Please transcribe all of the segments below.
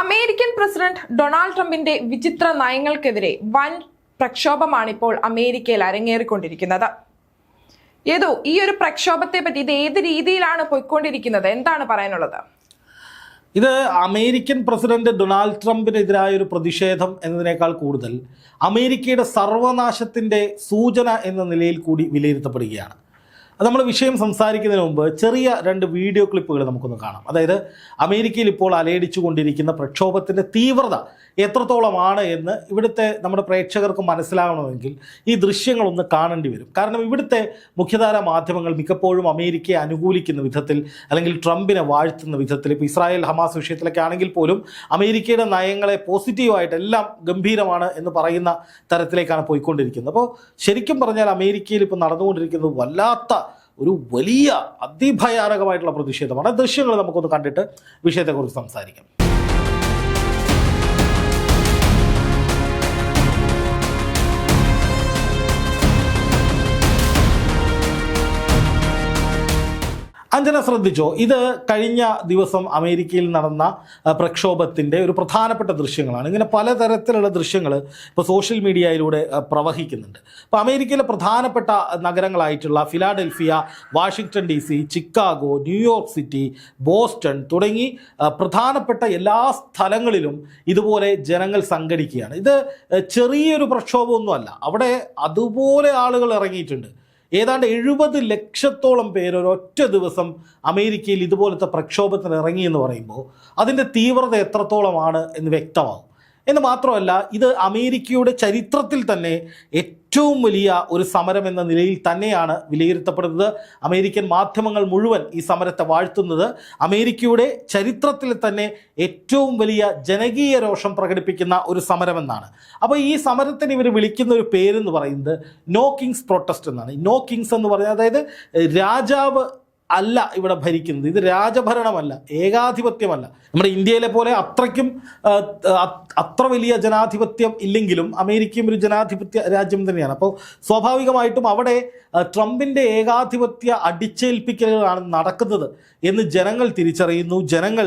American president Donald ട്രംപിന്റെ വിചിത്ര നയങ്ങൾക്കെതിരെ വൻ പ്രക്ഷോഭമാണ് ഇപ്പോൾ അമേരിക്കയിൽ അരങ്ങേറിക്കൊണ്ടിരിക്കുന്നത്. ഏതോ ഈ ഒരു പ്രക്ഷോഭത്തെ പറ്റി ഇത് ഏത് രീതിയിലാണ് പോയിക്കൊണ്ടിരിക്കുന്നത്? എന്താണ് പറയാനുള്ളത്? ഇത് അമേരിക്കൻ പ്രസിഡന്റ് ഡൊണാൾഡ് ട്രംപിനെതിരായ ഒരു പ്രതിഷേധം എന്നതിനേക്കാൾ കൂടുതൽ അമേരിക്കയുടെ സർവനാശത്തിന്റെ സൂചന എന്ന നിലയിൽ കൂടി വിലയിരുത്തപ്പെടുകയാണ്. അത് നമ്മൾ വിഷയം സംസാരിക്കുന്നതിന് മുമ്പ് ചെറിയ രണ്ട് വീഡിയോ ക്ലിപ്പുകൾ നമുക്കൊന്ന് കാണാം. അതായത് അമേരിക്കയിൽ ഇപ്പോൾ അലയടിച്ചു കൊണ്ടിരിക്കുന്ന പ്രക്ഷോഭത്തിന്റെ തീവ്രത എത്രത്തോളമാണ് എന്ന് ഇവിടുത്തെ നമ്മുടെ പ്രേക്ഷകർക്ക് മനസ്സിലാകണമെങ്കിൽ ഈ ദൃശ്യങ്ങളൊന്ന് കാണേണ്ടി വരും. കാരണം ഇവിടുത്തെ മുഖ്യധാര മാധ്യമങ്ങൾ മിക്കപ്പോഴും അമേരിക്കയെ അനുകൂലിക്കുന്ന വിധത്തിൽ അല്ലെങ്കിൽ ട്രംപിനെ വാഴ്ത്തുന്ന വിധത്തിൽ ഇപ്പോൾ ഇസ്രായേൽ ഹമാസ് വിഷയത്തിലൊക്കെ ആണെങ്കിൽ പോലും അമേരിക്കയുടെ നയങ്ങളെ പോസിറ്റീവായിട്ട് എല്ലാം ഗംഭീരമാണ് എന്ന് പറയുന്ന തരത്തിലേക്കാണ് പോയിക്കൊണ്ടിരിക്കുന്നത്. അപ്പോൾ ശരിക്കും പറഞ്ഞാൽ അമേരിക്കയിൽ ഇപ്പോൾ നടന്നുകൊണ്ടിരിക്കുന്നത് വല്ലാത്ത ഒരു വലിയ അതിഭയാനകമായിട്ടുള്ള പ്രതിഷേധമാണ്. ദൃശ്യങ്ങൾ നമുക്കൊന്ന് കണ്ടിട്ട് വിഷയത്തെക്കുറിച്ച് സംസാരിക്കാം. അഞ്ജന ശ്രദ്ധിച്ചോ? ഇത് കഴിഞ്ഞ ദിവസം അമേരിക്കയിൽ നടന്ന പ്രക്ഷോഭത്തിന്റെ ഒരു പ്രധാനപ്പെട്ട ദൃശ്യങ്ങളാണ്. ഇങ്ങനെ പലതരത്തിലുള്ള ദൃശ്യങ്ങൾ ഇപ്പോൾ സോഷ്യൽ മീഡിയയിലൂടെ പ്രവഹിക്കുന്നുണ്ട്. അപ്പോൾ അമേരിക്കയിലെ പ്രധാനപ്പെട്ട നഗരങ്ങളായിട്ടുള്ള Philadelphia Washington D C Chicago New York city Boston തുടങ്ങി പ്രധാനപ്പെട്ട എല്ലാ സ്ഥലങ്ങളിലും ഇതുപോലെ ജനങ്ങൾ സംഘടിക്കുകയാണ്. ഇത് ചെറിയൊരു പ്രക്ഷോഭമൊന്നുമല്ല. അവിടെ അതുപോലെ ആളുകൾ ഇറങ്ങിയിട്ടുണ്ട്. ഏതാണ്ട് എഴുപത് ലക്ഷത്തോളം പേര് ഒരൊറ്റ ദിവസം അമേരിക്കയിൽ ഇതുപോലത്തെ പ്രക്ഷോഭത്തിന് ഇറങ്ങി എന്ന് പറയുമ്പോൾ അതിന്റെ തീവ്രത എത്രത്തോളമാണ് എന്ന് വ്യക്തമാവും എന്ന് മാത്രമല്ല ഇത് അമേരിക്കയുടെ ചരിത്രത്തിൽ തന്നെ ഏറ്റവും വലിയ ഒരു സമരം എന്ന നിലയിൽ തന്നെയാണ് വിലയിരുത്തപ്പെടുന്നത്. അമേരിക്കൻ മാധ്യമങ്ങൾ മുഴുവൻ ഈ സമരത്തെ വാഴ്ത്തുന്നത്. അമേരിക്കയുടെ ചരിത്രത്തിൽ തന്നെ ഏറ്റവും വലിയ ജനകീയ രോഷം പ്രകടിപ്പിക്കുന്ന ഒരു സമരമെന്നാണ്. അപ്പോൾ ഈ സമരത്തിന് ഇവർ വിളിക്കുന്ന ഒരു പേരെന്ന് പറയുന്നത് നോ കിങ്സ് പ്രൊട്ടസ്റ്റ് എന്നാണ്. നോ കിങ്സ് എന്ന് പറഞ്ഞാൽ അതായത് രാജാവ് അല്ല ഇവിടെ ഭരിക്കുന്നത്. ഇത് രാജഭരണമല്ല ഏകാധിപത്യമല്ല. നമ്മുടെ ഇന്ത്യയിലെ പോലെ അത്രയ്ക്കും അത്ര വലിയ ജനാധിപത്യം ഇല്ലെങ്കിലും അമേരിക്കയും ഒരു ജനാധിപത്യ രാജ്യം തന്നെയാണ്. അപ്പോൾ സ്വാഭാവികമായിട്ടും അവിടെ ട്രംപിന്റെ ഏകാധിപത്യ അടിച്ചേൽപ്പിക്കലുകളാണ് നടക്കുന്നത് എന്ന് ജനങ്ങൾ തിരിച്ചറിയുന്നു. ജനങ്ങൾ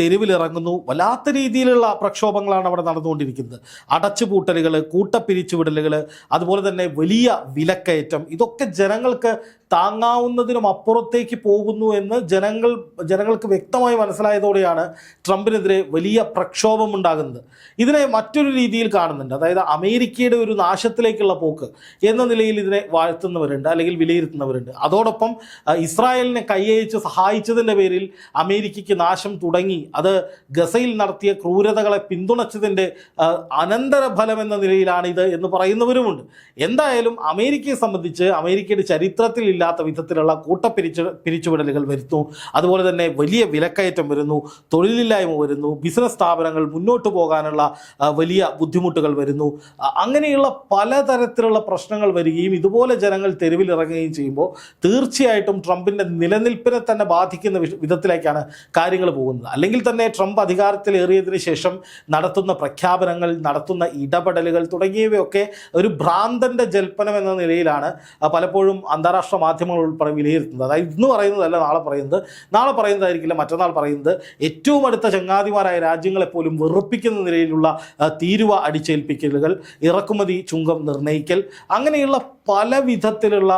തെരുവിലിറങ്ങുന്നു. വല്ലാത്ത രീതിയിലുള്ള പ്രക്ഷോഭങ്ങളാണ് അവിടെ നടന്നുകൊണ്ടിരിക്കുന്നത്. അടച്ചുപൂട്ടലുകൾ കൂട്ടപ്പിരിച്ചുവിടലുകൾ അതുപോലെ തന്നെ വലിയ വിലക്കയറ്റം. ഇതൊക്കെ ജനങ്ങൾക്ക് താങ്ങാവുന്നതിനും അപ്പുറത്തേക്ക് പോകുന്നു എന്ന് ജനങ്ങൾ ജനങ്ങൾക്ക് വ്യക്തമായി മനസ്സിലായതോടെയാണ് ട്രംപിനെതിരെ വലിയ പ്രക്ഷോഭം ഉണ്ടാകുന്നത്. ഇതിനെ മറ്റൊരു രീതിയിൽ കാണുന്നുണ്ട്. അതായത് അമേരിക്കയുടെ ഒരു നാശത്തിലേക്കുള്ള പോക്ക് എന്ന നിലയിൽ ഇതിനെ വാഴ്ത്തുന്നവരുണ്ട് അല്ലെങ്കിൽ വിലയിരുത്തുന്നവരുണ്ട്. അതോടൊപ്പം ഇസ്രായേലിനെ കൈയച്ച് സഹായിച്ചതിന്റെ പേരിൽ അമേരിക്കയ്ക്ക് നാശം തുടങ്ങി. അത് ഗസയിൽ നടത്തിയ ക്രൂരതകളെ പിന്തുണച്ചതിന്റെ അനന്തരഫലം എന്ന നിലയിലാണ് ഇത് എന്ന് പറയുന്നവരുമുണ്ട്. എന്തായാലും അമേരിക്കയെ സംബന്ധിച്ച് അമേരിക്കയുടെ ചരിത്രത്തിൽ ഇല്ലാത്ത വിധത്തിലുള്ള കൂട്ടപ്പിരിച്ച് പിരിച്ചുവിടലുകൾ വരുന്നു. അതുപോലെ തന്നെ വലിയ വിലക്കയറ്റം വരുന്നു. തൊഴിലില്ലായ്മ വരുന്നു. ബിസിനസ് സ്ഥാപനങ്ങൾ മുന്നോട്ട് പോകാനുള്ള വലിയ ബുദ്ധിമുട്ടുകൾ വരുന്നു. അങ്ങനെയുള്ള പലതരത്തിലുള്ള പ്രശ്നങ്ങൾ വരികയും ഇതുപോലെ ജനങ്ങൾ തെരുവിലിറങ്ങുകയും ചെയ്യുമ്പോൾ തീർച്ചയായിട്ടും ട്രംപിന്റെ നിലനിൽപ്പിനെ തന്നെ ബാധിക്കുന്ന വിധത്തിലേക്കാണ് കാര്യങ്ങൾ പോകുന്നത്. അല്ലെങ്കിൽ തന്നെ ട്രംപ് അധികാരത്തിലേറിയതിനു ശേഷം നടത്തുന്ന പ്രഖ്യാപനങ്ങൾ നടത്തുന്ന ഇടപെടലുകൾ തുടങ്ങിയവയൊക്കെ ഒരു ഭ്രാന്തന്റെ ജൽപ്പനം എന്ന നിലയിലാണ് പലപ്പോഴും അന്താരാഷ്ട്ര മാധ്യമങ്ങൾ ഉൾപ്പെടെ വിലയിരുത്തുന്നത്. അതായത് ഇന്ന് പറയുന്നതല്ല നാളെ പറയുന്നത്. നാളെ പറയുന്നതായിരിക്കില്ല മറ്റന്നാൾ പറയുന്നത്. ഏറ്റവും അടുത്ത ചങ്ങാതിമാരായ രാജ്യങ്ങളെപ്പോലും വെറുപ്പിക്കുന്ന നിലയിലുള്ള തീരുവ അടിച്ചേൽപ്പിക്കലുകൾ ഇറക്കുമതി ചുങ്കം നിർണയിക്കൽ അങ്ങനെയുള്ള പല വിധത്തിലുള്ള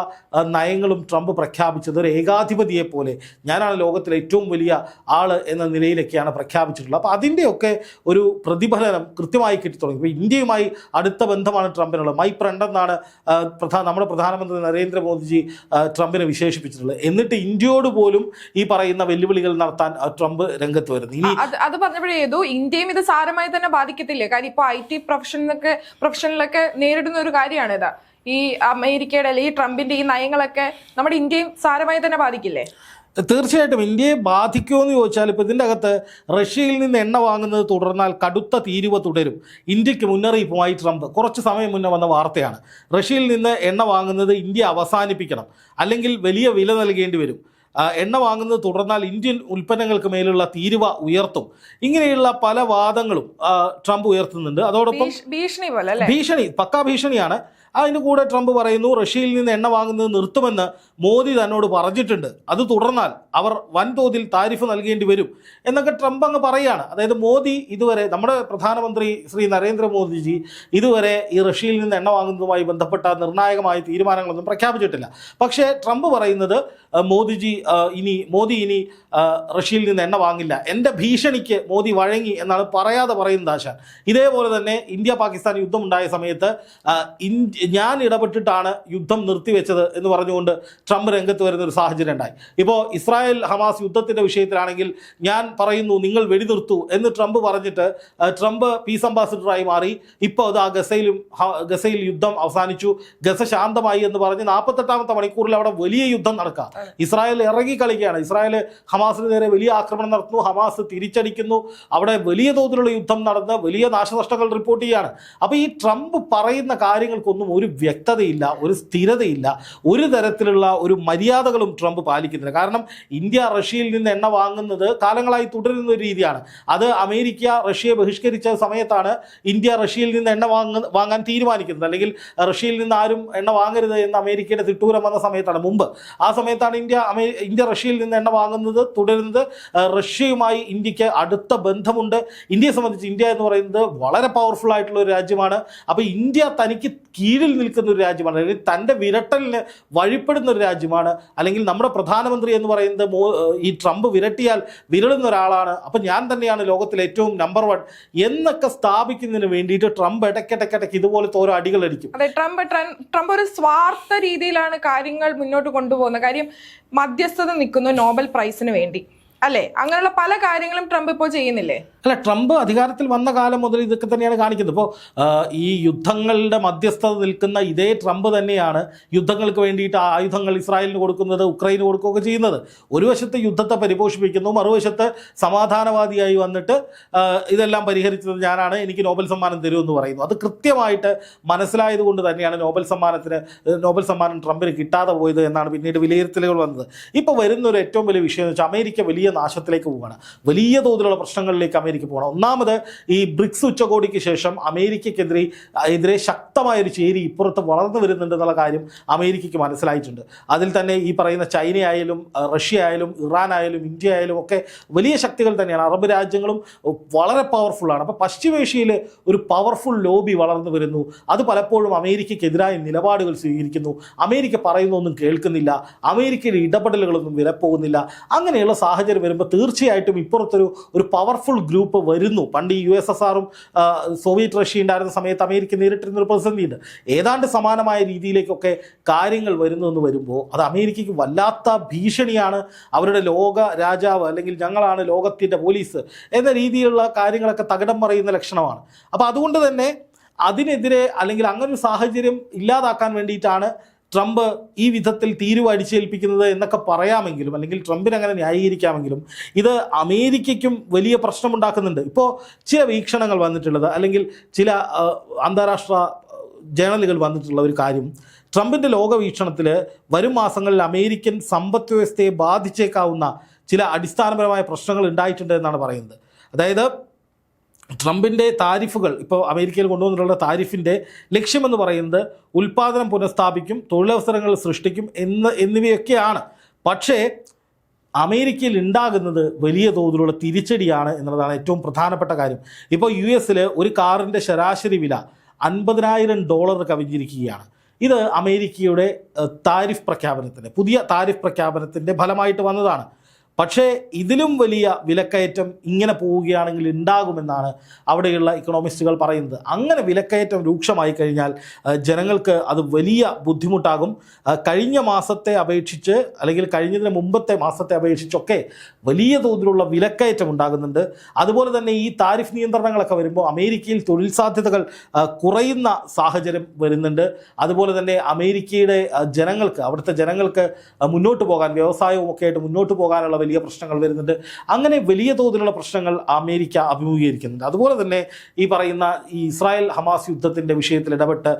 നയങ്ങളും ട്രംപ് പ്രഖ്യാപിച്ചത് ഒരു ഏകാധിപതിയെ പോലെ. ഞാനാണ് ലോകത്തിലെ ഏറ്റവും വലിയ ആൾ എന്ന നിലയിലൊക്കെയാണ് പ്രഖ്യാപിച്ചിട്ടുള്ളത്. അപ്പോൾ അതിന്റെയൊക്കെ ഒരു പ്രതിഫലനം കൃത്യമായി കിട്ടി തുടങ്ങി. ഇപ്പോൾ ഇന്ത്യയുമായി അടുത്ത ബന്ധമാണ് ട്രംപിനുള്ളത്. മൈ ഫ്രണ്ട് എന്നാണ് പ്രധാന നമ്മുടെ പ്രധാനമന്ത്രി നരേന്ദ്രമോദിജി ട്രംപിനെ വിശേഷിപ്പിച്ചിട്ടുള്ളത്. എന്നിട്ട് ഇന്ത്യയോട് പോലും ഈ പറയുന്ന വെല്ലുവിളികൾ നടത്താൻ ട്രംപ് രംഗത്ത് വരുന്നു. ഇനി അത് പറഞ്ഞപ്പോഴേതു ഇന്ത്യയും ഇത് സാരമായി തന്നെ ബാധിക്കത്തില്ലേ? കാര്യം ഇപ്പോൾ ഐ ടി പ്രൊഫഷനിലൊക്കെ പ്രൊഫഷനിലൊക്കെ നേരിടുന്ന ഒരു കാര്യമാണ് ഇത് ഈ അമേരിക്കയുടെ ഈ ട്രംപിന്റെ ഈ നയങ്ങളൊക്കെ നമ്മുടെ ഇന്ത്യയും സാരമായി തന്നെ ബാധിക്കില്ലേ? തീർച്ചയായിട്ടും ഇന്ത്യയെ ബാധിക്കുമോ എന്ന് ചോദിച്ചാൽ ഇപ്പോൾ ഇതിന്റെ അകത്ത് റഷ്യയിൽ നിന്ന് എണ്ണ വാങ്ങുന്നത് തുടർന്നാൽ കടുത്ത തീരുവ തുടരും. ഇന്ത്യയ്ക്ക് മുന്നറിയിപ്പുമായി ട്രംപ്. കുറച്ച് സമയം മുന്നേ വന്ന വാർത്തയാണ്. റഷ്യയിൽ നിന്ന് എണ്ണ വാങ്ങുന്നത് ഇന്ത്യ അവസാനിപ്പിക്കണം. അല്ലെങ്കിൽ വലിയ വില നൽകേണ്ടി വരും. എണ്ണ വാങ്ങുന്നത് തുടർന്നാൽ ഇന്ത്യൻ ഉൽപ്പന്നങ്ങൾക്ക് മേലുള്ള തീരുവ ഉയർത്തും. ഇങ്ങനെയുള്ള പല വാദങ്ങളും ട്രംപ് ഉയർത്തുന്നുണ്ട്. അതോടൊപ്പം ഭീഷ്- ഭീഷണി പോലെ ഭീഷണി പക്കാ ഭീഷണിയാണ്. അതിന് കൂടെ ട്രംപ് പറയുന്നു റഷ്യയിൽ നിന്ന് എണ്ണ വാങ്ങുന്നത് നിർത്തുമെന്ന് മോദി തന്നോട് പറഞ്ഞിട്ടുണ്ട്. അത് തുടർന്നാൽ അവർ വൻതോതിൽ താരിഫ് നൽകേണ്ടി വരും എന്നൊക്കെ ട്രംപ് അങ്ങ് പറയുകയാണ് അതായത് മോദി ഇതുവരെ നമ്മുടെ പ്രധാനമന്ത്രി ശ്രീ നരേന്ദ്രമോദിജി ഇതുവരെ ഈ റഷ്യയിൽ നിന്ന് എണ്ണ വാങ്ങുന്നതുമായി ബന്ധപ്പെട്ട നിർണായകമായ തീരുമാനങ്ങളൊന്നും പ്രഖ്യാപിച്ചിട്ടില്ല. പക്ഷേ ട്രംപ് പറയുന്നത് മോദിജി ഇനി മോദി ഇനി റഷ്യയിൽ നിന്ന് എണ്ണ വാങ്ങില്ല. എന്റെ ഭീഷണിക്ക് മോദി വഴങ്ങി എന്നാണ് പറയാതെ പറയുന്നത് ആശാൻ. ഇതേപോലെ തന്നെ ഇന്ത്യ പാകിസ്ഥാൻ യുദ്ധം ഉണ്ടായ സമയത്ത് ഞാൻ ഇടപെട്ടിട്ടാണ് യുദ്ധം നിർത്തിവെച്ചത് എന്ന് പറഞ്ഞുകൊണ്ട് ട്രംപ് രംഗത്ത് വരുന്ന ഒരു സാഹചര്യം ഉണ്ടായി. ഇപ്പോൾ ഇസ്രായേൽ ഹമാസ് യുദ്ധത്തിന്റെ വിഷയത്തിലാണെങ്കിൽ ഞാൻ പറയുന്നു നിങ്ങൾ വെടിനിർത്തൂ എന്ന് ട്രംപ് പറഞ്ഞിട്ട് ട്രംപ് പീസ് അംബാസിഡറായി മാറി. ഇപ്പോൾ അത് ആ ഗസയിലും ഗസയിൽ യുദ്ധം അവസാനിച്ചു. ഗസ ശാന്തമായി എന്ന് പറഞ്ഞ് നാൽപ്പത്തെട്ടാമത്തെ മണിക്കൂറിൽ അവിടെ വലിയ യുദ്ധം നടക്കുക. ഇസ്രായേൽ ഇറങ്ങി കളിക്കുകയാണ്. ഇസ്രായേൽ ഹമാസിന് നേരെ വലിയ ആക്രമണം നടത്തുന്നു. ഹമാസ് തിരിച്ചടിക്കുന്നു. അവിടെ വലിയ തോതിലുള്ള യുദ്ധം നടന്ന് വലിയ നാശനഷ്ടങ്ങൾ റിപ്പോർട്ട് ചെയ്യുകയാണ്. അപ്പോൾ ഈ ട്രംപ് പറയുന്ന കാര്യങ്ങൾക്കൊന്നും ഒരു വ്യക്തതയില്ല ഒരു സ്ഥിരതയില്ല. ഒരു തരത്തിലുള്ള ഒരു മര്യാദകളും ട്രംപ് പാലിക്കുന്നില്ല. കാരണം ഇന്ത്യ റഷ്യയിൽ നിന്ന് എണ്ണ വാങ്ങുന്നത് കാലങ്ങളായി തുടരുന്ന ഒരു രീതിയാണ്. അത് അമേരിക്ക റഷ്യയെ ബഹിഷ്കരിച്ച സമയത്താണ് ഇന്ത്യ റഷ്യയിൽ നിന്ന് എണ്ണ വാങ്ങ വാങ്ങാൻ തീരുമാനിക്കുന്നത്. അല്ലെങ്കിൽ റഷ്യയിൽ നിന്ന് ആരും എണ്ണ വാങ്ങരുത് എന്ന് അമേരിക്കയുടെ തിട്ടൂരം വന്ന സമയത്താണ്. മുമ്പ് ആ സമയത്താണ് ഇന്ത്യ ഇന്ത്യ റഷ്യയിൽ നിന്ന് എണ്ണ വാങ്ങുന്നത് തുടരുന്നത്. റഷ്യയുമായി ഇന്ത്യയ്ക്ക് അടുത്ത ബന്ധമുണ്ട്. ഇന്ത്യയെ സംബന്ധിച്ച് ഇന്ത്യ എന്ന് പറയുന്നത് വളരെ പവർഫുൾ ആയിട്ടുള്ള ഒരു രാജ്യമാണ്. അപ്പോൾ ഇന്ത്യ തനിക്ക് കീഴിൽ നിൽക്കുന്ന ഒരു രാജ്യമാണ്. അല്ലെങ്കിൽ തന്റെ വിരട്ടലിന് വഴിപ്പെടുന്ന ഒരു രാജ്യമാണ്. അല്ലെങ്കിൽ നമ്മുടെ പ്രധാനമന്ത്രി എന്ന് പറയുന്നത് ഈ ട്രംപ് വിരട്ടിയാൽ വിരളുന്ന ഒരാളാണ്. അപ്പം ഞാൻ തന്നെയാണ് ലോകത്തിലെ ഏറ്റവും നമ്പർ വൺ എന്നൊക്കെ സ്ഥാപിക്കുന്നതിന് വേണ്ടിയിട്ട് ട്രംപ് ഇടയ്ക്കിടയ്ക്കിടയ്ക്ക് ഇതുപോലത്തെ ഓരോ അടികൾ അടിക്കും. അതെ ട്രംപ് ട്രംപ് ഒരു സ്വാർത്ഥ രീതിയിലാണ് കാര്യങ്ങൾ മുന്നോട്ട് കൊണ്ടുപോകുന്നത്. കാര്യം മധ്യസ്ഥത നിൽക്കുന്നു നോബൽ പ്രൈസിന് വേണ്ടി അല്ലെ? അങ്ങനെയുള്ള പല കാര്യങ്ങളും ട്രംപ് ഇപ്പോൾ ചെയ്യുന്നില്ലേ? അല്ല ട്രംപ് അധികാരത്തിൽ വന്ന കാലം മുതൽ ഇതൊക്കെ തന്നെയാണ് കാണിക്കുന്നത്. ഇപ്പോൾ ഈ യുദ്ധങ്ങളുടെ മധ്യസ്ഥത നിൽക്കുന്ന ഇതേ ട്രംപ് തന്നെയാണ് യുദ്ധങ്ങൾക്ക് വേണ്ടിയിട്ട് ആയുധങ്ങൾ ഇസ്രായേലിന് കൊടുക്കുന്നത് ഉക്രൈന് കൊടുക്കുകയൊക്കെ ചെയ്യുന്നത്. ഒരു വശത്ത് യുദ്ധത്തെ പരിപോഷിപ്പിക്കുന്നു മറുവശത്ത് സമാധാനവാദിയായി വന്നിട്ട് ഇതെല്ലാം പരിഹരിച്ചത് ഞാനാണ് എനിക്ക് നോബൽ സമ്മാനം തരുമെന്ന് പറയുന്നു. അത് കൃത്യമായിട്ട് മനസ്സിലായതുകൊണ്ട് തന്നെയാണ് നോബൽ സമ്മാനത്തിന് നോബൽ സമ്മാനം ട്രംപിന് കിട്ടാതെ പോയത് എന്നാണ് പിന്നീട് വിലയിരുത്തലുകൾ വന്നത്. ഇപ്പോൾ വരുന്നൊരു ഏറ്റവും വലിയ വിഷയം എന്ന് വെച്ചാൽ അമേരിക്ക വലിയ നാശത്തിലേക്ക് പോവുകയാണ്. വലിയ തോതിലുള്ള പ്രശ്നങ്ങളിലേക്ക് അമേരിക്ക പോകണം ഒന്നാമത് ഈ ബ്രിക്സ് ഉച്ചകോടിക്ക് ശേഷം അമേരിക്കക്കെതിരെ എതിരെ ശക്തമായ ഒരു ചേരി ഇപ്പുറത്ത് വളർന്നു വരുന്നുണ്ട് എന്നുള്ള കാര്യം അമേരിക്കയ്ക്ക് മനസ്സിലായിട്ടുണ്ട്. അതിൽ തന്നെ ഈ പറയുന്ന ചൈന ആയാലും റഷ്യ ആയാലും ഇറാൻ ആയാലും ഇന്ത്യ ആയാലും ഒക്കെ വലിയ ശക്തികൾ തന്നെയാണ്. അറബ് രാജ്യങ്ങളും വളരെ പവർഫുള്ളാണ് അപ്പോൾ പശ്ചിമേഷ്യയിൽ ഒരു പവർഫുൾ ലോബി വളർന്നു വരുന്നു. അത് പലപ്പോഴും അമേരിക്കയ്ക്കെതിരായ നിലപാടുകൾ സ്വീകരിക്കുന്നു. അമേരിക്ക പറയുന്നൊന്നും കേൾക്കുന്നില്ല. അമേരിക്കയുടെ ഇടപെടലുകളൊന്നും വിലപ്പോകുന്നില്ല. അങ്ങനെയുള്ള സാഹചര്യം വരുമ്പോൾ തീർച്ചയായിട്ടും ഇപ്പുറത്തൊരു ഒരു പവർഫുൾ ഗ്രൂപ്പ് വരുന്നു. പണ്ട് യു എസ് എസ് ആറും സോവിയറ്റ് റഷ്യ ഉണ്ടായിരുന്ന സമയത്ത് അമേരിക്ക നേരിട്ടിരുന്ന ഒരു പ്രതിസന്ധിയുണ്ട്. ഏതാണ്ട് സമാനമായ രീതിയിലേക്കൊക്കെ കാര്യങ്ങൾ വരുന്നു എന്ന് വരുമ്പോൾ അത് അമേരിക്കയ്ക്ക് വല്ലാത്ത ഭീഷണിയാണ്. അവരുടെ ലോക രാജാവ് അല്ലെങ്കിൽ ഞങ്ങളാണ് ലോകത്തിന്റെ പോലീസ് എന്ന രീതിയിലുള്ള കാര്യങ്ങളൊക്കെ തകിടം പറയുന്ന ലക്ഷണമാണ്. അപ്പോൾ അതുകൊണ്ട് തന്നെ അതിനെതിരെ അല്ലെങ്കിൽ അങ്ങനൊരു സാഹചര്യം ഇല്ലാതാക്കാൻ വേണ്ടിയിട്ടാണ് ട്രംപ് ഈ വിധത്തിൽ തീരുവ അടിച്ചേൽപ്പിക്കുന്നത് എന്നൊക്കെ പറയാമെങ്കിലും അല്ലെങ്കിൽ ട്രംപിന് അങ്ങനെ ന്യായീകരിക്കാമെങ്കിലും ഇത് അമേരിക്കയ്ക്കും വലിയ പ്രശ്നമുണ്ടാക്കുന്നുണ്ട്. ഇപ്പോൾ ചില വീക്ഷണങ്ങൾ വന്നിട്ടുള്ളത് അല്ലെങ്കിൽ ചില അന്താരാഷ്ട്ര ജേണലുകൾ വന്നിട്ടുള്ള ഒരു കാര്യം ട്രംപിന്റെ ലോകവീക്ഷണത്തിൽ വരും മാസങ്ങളിൽ അമേരിക്കൻ സമ്പദ് വ്യവസ്ഥയെ ബാധിച്ചേക്കാവുന്ന ചില അടിസ്ഥാനപരമായ പ്രശ്നങ്ങൾ ഉണ്ടായിട്ടുണ്ട് എന്നാണ് പറയുന്നത്. അതായത് ട്രംപിന്റെ താരിഫുകൾ ഇപ്പോൾ അമേരിക്കയിൽ കൊണ്ടുവന്നിട്ടുള്ള താരിഫിന്റെ ലക്ഷ്യമെന്ന് പറയുന്നത് ഉൽപ്പാദനം പുനഃസ്ഥാപിക്കും തൊഴിലവസരങ്ങൾ സൃഷ്ടിക്കും എന്ന് എന്നിവയൊക്കെയാണ്. പക്ഷേ അമേരിക്കയിൽ ഉണ്ടാകുന്നത് വലിയ തോതിലുള്ള തിരിച്ചടിയാണ് എന്നുള്ളതാണ് ഏറ്റവും പ്രധാനപ്പെട്ട കാര്യം. ഇപ്പോൾ യു എസിൽ ഒരു കാറിന്റെ ശരാശരി വില അൻപതിനായിരം ഡോളർ കവിഞ്ഞിരിക്കുകയാണ്. ഇത് അമേരിക്കയുടെ താരിഫ് പ്രഖ്യാപനത്തിന്റെ പുതിയ താരിഫ് പ്രഖ്യാപനത്തിന്റെ ഫലമായിട്ട് വന്നതാണ്. പക്ഷേ ഇതിലും വലിയ വിലക്കയറ്റം ഇങ്ങനെ പോവുകയാണെങ്കിൽ ഉണ്ടാകുമെന്നാണ് അവിടെയുള്ള ഇക്കണോമിസ്റ്റുകൾ പറയുന്നത്. അങ്ങനെ വിലക്കയറ്റം രൂക്ഷമായി കഴിഞ്ഞാൽ ജനങ്ങൾക്ക് അത് വലിയ ബുദ്ധിമുട്ടാകും. കഴിഞ്ഞ മാസത്തെ അപേക്ഷിച്ച് അല്ലെങ്കിൽ കഴിഞ്ഞതിന് മുമ്പത്തെ മാസത്തെ അപേക്ഷിച്ചൊക്കെ വലിയ തോതിലുള്ള വിലക്കയറ്റം ഉണ്ടാകുന്നുണ്ട്. അതുപോലെ തന്നെ ഈ താരിഫ് നിയന്ത്രണങ്ങളൊക്കെ വരുമ്പോൾ അമേരിക്കയിൽ തൊഴിൽ സാധ്യതകൾ കുറയുന്ന സാഹചര്യം വരുന്നുണ്ട്. അതുപോലെ തന്നെ അമേരിക്കയുടെ ജനങ്ങൾക്ക് അവിടുത്തെ ജനങ്ങൾക്ക് മുന്നോട്ട് പോകാൻ വ്യവസായവും ഒക്കെ ആയിട്ട് മുന്നോട്ട് പോകാനുള്ള വലിയ പ്രശ്നങ്ങൾ വരുന്നുണ്ട്. അങ്ങനെ വലിയ തോതിലുള്ള പ്രശ്നങ്ങൾ അമേരിക്ക അഭിമുഖീകരിക്കുന്നുണ്ട്. അതുപോലെ തന്നെ ഈ പറയുന്ന ഈ ഇസ്രായേൽ ഹമാസ് യുദ്ധത്തിന്റെ വിഷയത്തിൽ ഇടപെട്ട്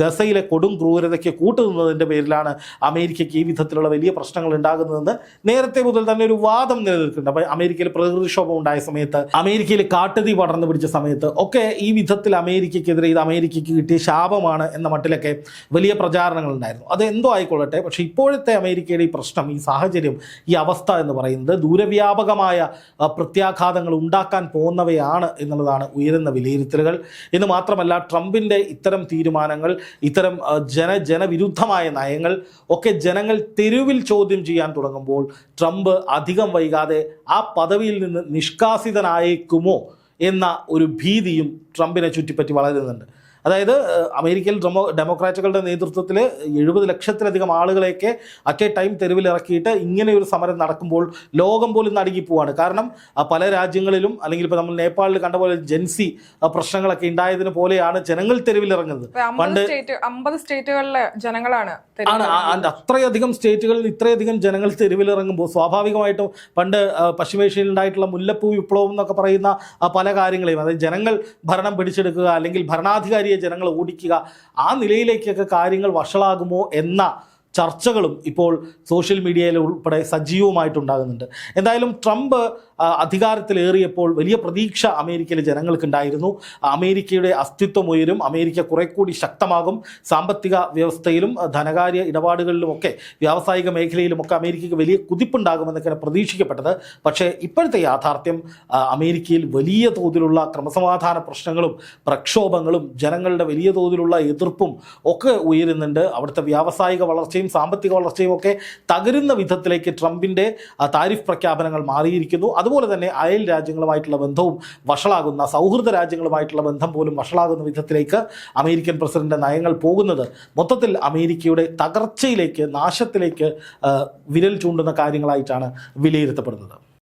ഗസയിലെ കൊടും ക്രൂരതയ്ക്ക് കൂട്ടുനിന്നതിന്റെ പേരിലാണ് അമേരിക്കയ്ക്ക് ഈ വിധത്തിലുള്ള വലിയ പ്രശ്നങ്ങൾ ഉണ്ടാകുന്നതെന്ന് നേരത്തെ മുതൽ തന്നെ ഒരു വാദം നിലനിൽക്കുന്നുണ്ട്. അപ്പോൾ അമേരിക്കയിൽ പ്രകൃതിക്ഷോഭം ഉണ്ടായ സമയത്ത് അമേരിക്കയിൽ കാട്ടുതീ പടർന്നു പിടിച്ച സമയത്ത് ഒക്കെ ഈ വിധത്തിൽ അമേരിക്കയ്ക്കെതിരെ ഇത് അമേരിക്കയ്ക്ക് കിട്ടിയ ശാപമാണ് എന്ന മട്ടിലൊക്കെ വലിയ പ്രചാരണങ്ങൾ ഉണ്ടായിരുന്നു. അത് എന്തോ ആയിക്കൊള്ളട്ടെ പക്ഷേ ഇപ്പോഴത്തെ അമേരിക്കയുടെ ഈ പ്രശ്നം ഈ സാഹചര്യം ഈ അവസ്ഥ എന്ന് പറയുന്നത് ദൂരവ്യാപകമായ പ്രത്യാഘാതങ്ങൾ ഉണ്ടാക്കാൻ പോകുന്നവയാണ് എന്നുള്ളതാണ് ഉയരുന്ന വിലയിരുത്തലുകൾ. എന്ന് മാത്രമല്ല ട്രംപിന്റെ ഇത്തരം തീരുമാനങ്ങൾ ഇത്തരം ജന ജനവിരുദ്ധമായ നയങ്ങൾ ഒക്കെ ജനങ്ങൾ തെരുവിൽ ചോദ്യം ചെയ്യാൻ തുടങ്ങുമ്പോൾ ട്രംപ് അധികം വൈകാതെ ആ പദവിയിൽ നിന്ന് നിഷ്കാസിതനായേക്കുമോ എന്ന ഒരു ഭീതിയും ട്രംപിനെ ചുറ്റിപ്പറ്റി വളരുന്നുണ്ട്. അതായത് അമേരിക്കയിൽ ഡെമോ ഡെമോക്രാറ്റുകളുടെ നേതൃത്വത്തിൽ എഴുപത് ലക്ഷത്തിലധികം ആളുകളെയൊക്കെ അറ്റ് എ ടൈം തെരുവിലിറക്കിയിട്ട് ഇങ്ങനെ ഒരു സമരം നടക്കുമ്പോൾ ലോകം പോലും നടുങ്ങിപ്പോവാണ് കാരണം പല രാജ്യങ്ങളിലും അല്ലെങ്കിൽ ഇപ്പോൾ നമ്മൾ നേപ്പാളിൽ കണ്ട പോലെ ജെൻസി പ്രശ്നങ്ങളൊക്കെ ഉണ്ടായതിന് പോലെയാണ് ജനങ്ങൾ തെരുവിലിറങ്ങുന്നത്. പണ്ട് അമ്പത് സ്റ്റേറ്റുകളിലെ ജനങ്ങളാണ് തെരുവിൽ ആണ് അത്രയധികം സ്റ്റേറ്റുകളിൽ ഇത്രയധികം ജനങ്ങൾ തെരുവിലിറങ്ങുമ്പോൾ സ്വാഭാവികമായിട്ടും പണ്ട് പശ്ചിമേഷ്യയിൽ ഉണ്ടായിട്ടുള്ള മുല്ലപ്പൂ വിപ്ലവം എന്നൊക്കെ പറയുന്ന പല കാര്യങ്ങളെയും അതായത് ജനങ്ങൾ ഭരണം പിടിച്ചെടുക്കുക അല്ലെങ്കിൽ ഭരണാധികാരിയെ ജനങ്ങൾ ഓടിക്കുക ആ നിലയിലേക്കൊക്കെ കാര്യങ്ങൾ വഷളാകുമോ എന്ന ചർച്ചകളും ഇപ്പോൾ സോഷ്യൽ മീഡിയയിൽ ഉൾപ്പെടെ സജീവമായിട്ടുണ്ടാകുന്നുണ്ട്. എന്തായാലും ട്രംപ് അധികാരത്തിലേറിയപ്പോൾ വലിയ പ്രതീക്ഷ അമേരിക്കയിലെ ജനങ്ങൾക്കുണ്ടായിരുന്നു. അമേരിക്കയുടെ അസ്തിത്വം ഉയരും. അമേരിക്ക കുറെ കൂടി ശക്തമാകും. സാമ്പത്തിക വ്യവസ്ഥയിലും ധനകാര്യ ഇടപാടുകളിലുമൊക്കെ വ്യാവസായിക മേഖലയിലുമൊക്കെ അമേരിക്കയ്ക്ക് വലിയ കുതിപ്പുണ്ടാകുമെന്നൊക്കെയാണ് പ്രതീക്ഷിക്കപ്പെട്ടത്. പക്ഷേ ഇപ്പോഴത്തെ യാഥാർത്ഥ്യം അമേരിക്കയിൽ വലിയ തോതിലുള്ള ക്രമസമാധാന പ്രശ്നങ്ങളും പ്രക്ഷോഭങ്ങളും ജനങ്ങളുടെ വലിയ തോതിലുള്ള എതിർപ്പും ഒക്കെ ഉയരുന്നുണ്ട്. അവിടുത്തെ വ്യാവസായിക വളർച്ചയും സാമ്പത്തിക വളർച്ചയും ഒക്കെ തകരുന്ന വിധത്തിലേക്ക് ട്രംപിന്റെ താരിഫ് പ്രഖ്യാപനങ്ങൾ മാറിയിരിക്കുന്നു. അതുപോലെ തന്നെ അയൽ രാജ്യങ്ങളുമായിട്ടുള്ള ബന്ധവും വഷളാകുന്ന സൗഹൃദ രാജ്യങ്ങളുമായിട്ടുള്ള ബന്ധം പോലും വഷളാകുന്ന വിധത്തിലേക്ക് അമേരിക്കൻ പ്രസിഡന്റ് നയങ്ങൾ പോകുന്നത് മൊത്തത്തിൽ അമേരിക്കയുടെ തകർച്ചയിലേക്ക് നാശത്തിലേക്ക് വിരൽ ചൂണ്ടുന്ന കാര്യങ്ങളായിട്ടാണ് വിലയിരുത്തപ്പെടുന്നത്.